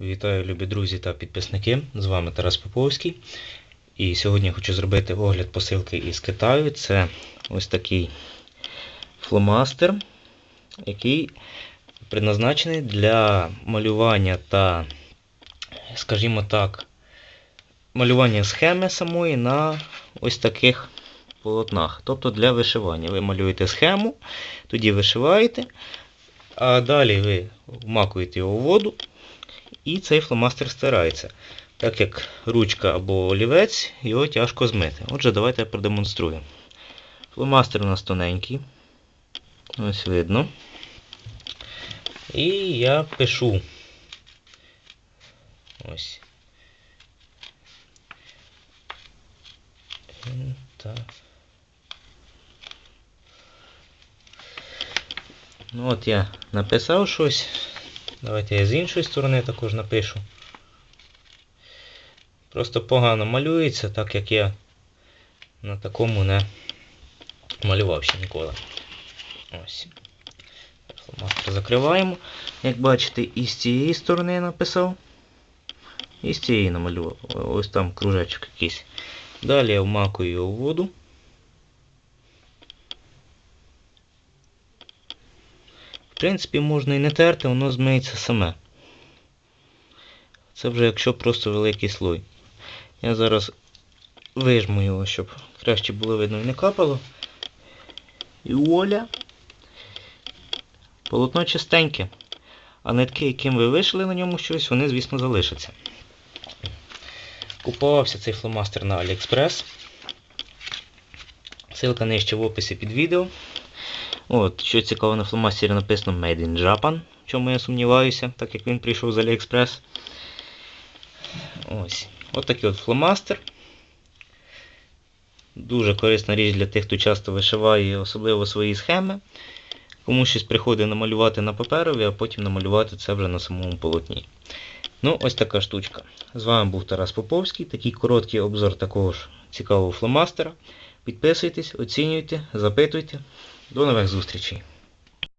Вітаю, любі друзі та підписники. З вами Тарас Поповський. І сьогодні хочу зробити огляд посилки із Китаю. Це ось такий фломастер, який предназначений для малювання та, скажімо так, малювання схеми самої на ось таких полотнах. Тобто для вишивання. Ви малюєте схему, тоді вишиваєте, а далі ви вмакуєте його в воду. І цей фломастер стирається. Так як ручка або олівець, його тяжко змити. Отже, давайте я продемонструю. Фломастер у нас тоненький. Ось видно. І я пишу. Ось. Ну от я написав щось. Давайте я з іншої сторони також напишу. Просто погано малюється, так як я на такому не малював ще ніколи. Ось. Фломастер закриваємо. Як бачите, і з цієї сторони написав. І з цієї намалював. Ось там кружечок якийсь. Далі я вмакую його в воду. В принципі, можна і не терти, воно змиється саме. Це вже якщо просто великий слой. Я зараз вижму його, щоб краще було видно і не капало. І воля. Полотно чистеньке. А нитки, яким ви вишили на ньому щось, вони, звісно, залишаться. Купувався цей фломастер на AliExpress. Ссылка нижче в описі під відео. От, що цікаво, на фломастері написано Made in Japan, в чому я сумніваюся, так як він прийшов з AliExpress. Ось. От такий от фломастер. Дуже корисна річ для тих, хто часто вишиває, особливо свої схеми. Кому щось приходить намалювати на паперові, а потім намалювати це вже на самому полотні. Ну, ось така штучка. З вами був Тарас Поповський. Такий короткий обзор такого ж цікавого фломастера. Підписуйтесь, оцінюйте, запитуйте. До нових зустрічей!